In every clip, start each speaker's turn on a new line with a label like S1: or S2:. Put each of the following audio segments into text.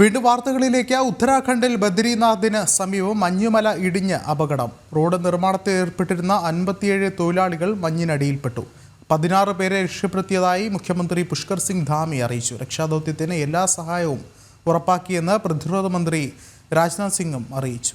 S1: വീണ്ടും വാർത്തകളിലേക്ക് ഉത്തരാഖണ്ഡിൽ ബദ്രിനാഥിന് സമീപം മഞ്ഞുമല ഇടിഞ്ഞ് അപകടം. റോഡ് നിർമ്മാണത്തിൽ ഏർപ്പെട്ടിരുന്ന അൻപത്തിയേഴ് തൊഴിലാളികൾ മഞ്ഞിനടിയിൽപ്പെട്ടു. പതിനാറ് പേരെ രക്ഷപ്പെടുത്തിയതായി മുഖ്യമന്ത്രി പുഷ്കർ സിംഗ് ധാമി അറിയിച്ചു. രക്ഷാദൗത്യത്തിന് എല്ലാ സഹായവും ഉറപ്പാക്കിയെന്ന് പ്രതിരോധ മന്ത്രി രാജ്നാഥ് സിംഗും അറിയിച്ചു.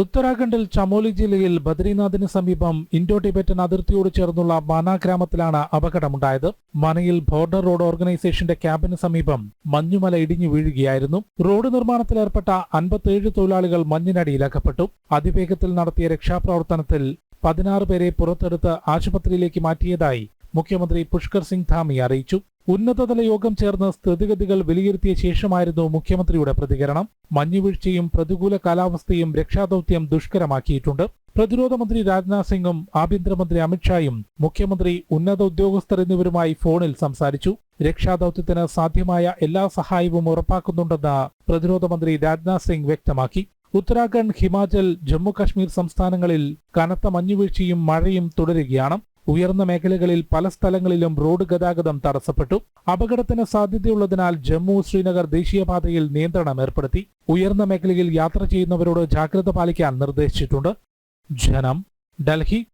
S2: ഉത്തരാഖണ്ഡിൽ ചമോലി ജില്ലയിൽ ബദ്രീനാഥിന് സമീപം ഇൻഡോ ടിബറ്റൻ അതിർത്തിയോട് ചേർന്നുള്ള മാന ഗ്രാമത്തിലാണ് അപകടമുണ്ടായത്. മനയിൽ ബോർഡർ റോഡ് ഓർഗനൈസേഷന്റെ ക്യാമ്പിന് സമീപം മഞ്ഞുമല ഇടിഞ്ഞു വീഴുകയായിരുന്നു. റോഡ് നിർമ്മാണത്തിലേർപ്പെട്ട അൻപത്തിയേഴ് തൊഴിലാളികൾ മഞ്ഞിനടിയിലകപ്പെട്ടു അതിവേഗത്തിൽ നടത്തിയ രക്ഷാപ്രവർത്തനത്തിൽ പതിനാറ് പേരെ പുറത്തെടുത്ത് ആശുപത്രിയിലേക്ക് മാറ്റിയതായി മുഖ്യമന്ത്രി പുഷ്കർ സിംഗ് ധാമി അറിയിച്ചു. ഉന്നതതല യോഗം ചേർന്ന് സ്ഥിതിഗതികൾ വിലയിരുത്തിയ ശേഷമായിരുന്നു മുഖ്യമന്ത്രിയുടെ പ്രതികരണം. മഞ്ഞുവീഴ്ചയും പ്രതികൂല കാലാവസ്ഥയും രക്ഷാദൌത്യം ദുഷ്കരമാക്കിയിട്ടുണ്ട്. പ്രതിരോധ മന്ത്രി രാജ്നാഥ് സിംഗും ആഭ്യന്തരമന്ത്രി അമിത്ഷായും മുഖ്യമന്ത്രി ഉന്നത ഉദ്യോഗസ്ഥർ എന്നിവരുമായി ഫോണിൽ സംസാരിച്ചു. രക്ഷാദൌത്യത്തിന് സാധ്യമായ എല്ലാ സഹായവും ഉറപ്പാക്കുന്നുണ്ടെന്ന് പ്രതിരോധ മന്ത്രി രാജ്നാഥ് സിംഗ് വ്യക്തമാക്കി. ഉത്തരാഖണ്ഡ് ഹിമാചൽ ജമ്മു കശ്മീർ സംസ്ഥാനങ്ങളിൽ കനത്ത മഞ്ഞുവീഴ്ചയും മഴയും തുടരുകയാണ്. ഉയർന്ന മേഖലകളിൽ പല സ്ഥലങ്ങളിലും റോഡ് ഗതാഗതം തടസ്സപ്പെട്ടു. അപകടത്തിന് സാധ്യതയുള്ളതിനാൽ ജമ്മു ശ്രീനഗർ ദേശീയപാതയിൽ നിയന്ത്രണം ഏർപ്പെടുത്തി. ഉയർന്ന മേഖലയിൽ യാത്ര ചെയ്യുന്നവരോട് ജാഗ്രത പാലിക്കാൻ നിർദ്ദേശിച്ചിട്ടുണ്ട്. ജനം ഡൽഹി